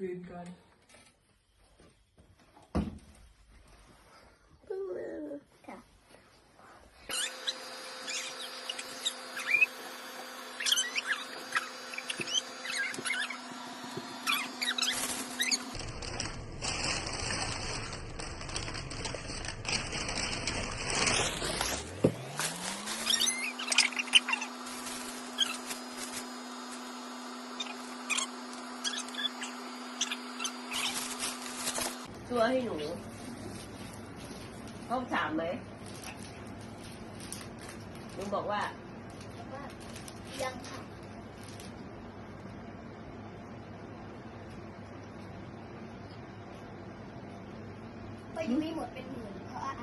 Good. God. ตัวให้หนูเขาถามไหมหนูบอกว่าแต่ว่ายังค่ะไปยังไม่หมดเป็นหมื่นเพราะอะไ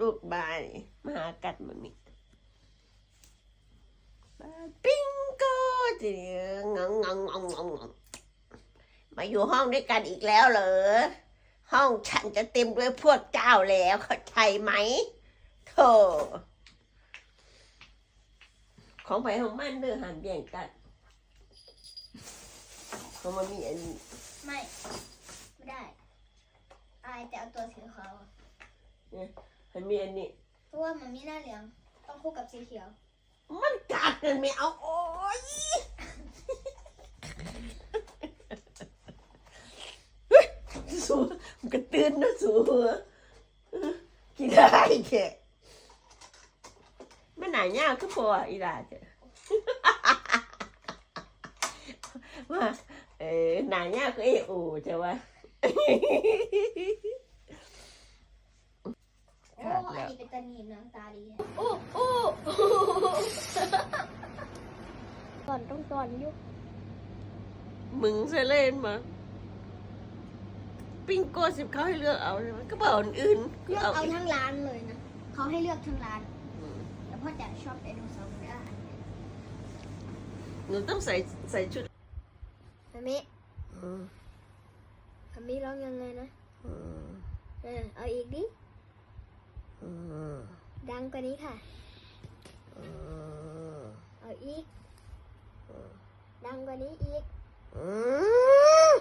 ลูกบานมาหากัดมันนี่ปิงโก้จีงงงงงงงมาอยู่ห้องด้วยกันอีกแล้วเหรอ ห้องฉันจะเต็มด้วยพวกเจ้าแล้วเข้าใจไหมโธ่ของไปของมันเด้อหันเบี่ยงกันเขามามีอันนี้ ไม่ ไม่ได้อายจะเอาตัวสีขาว อะมันมีอันนี้เพราะว่ามันมีหน้าเหลือง ต้องคู่กับสีเขียว มันกัดกันไม่เอาโอ้ยเฮ้ยสูมันก็ตื่นนะสูกินได้แค่ไม่หนาเงาก็พออีหลาเจ้ะว่าเออหนาเงาก็เอโอจะว่า โอ้ ขาด อัน แล้ว นี้เป็น ตานีน้ำตาดีโอ้โอ้ก่อนต้องก่อนยุกมึงเซเล่นมา ปิ้งโก้สิบเขาให้เลือกเอาใช่ไหมก็บอกอันอื่นเลือกเอาเอาอีกทั้งร้านเลยนะเขาให้เลือกทั้งร้านอืมแต่พ่อจ๋าชอบไดโนเสาร์ได้หนูต้องใส่ใส่ชุดอามิอืมอามิร้องยังไงนะอืมเออเอาอีกดิอืม ดังกว่านี้ค่ะ เอาอีก ดังกว่านี้อีกอืม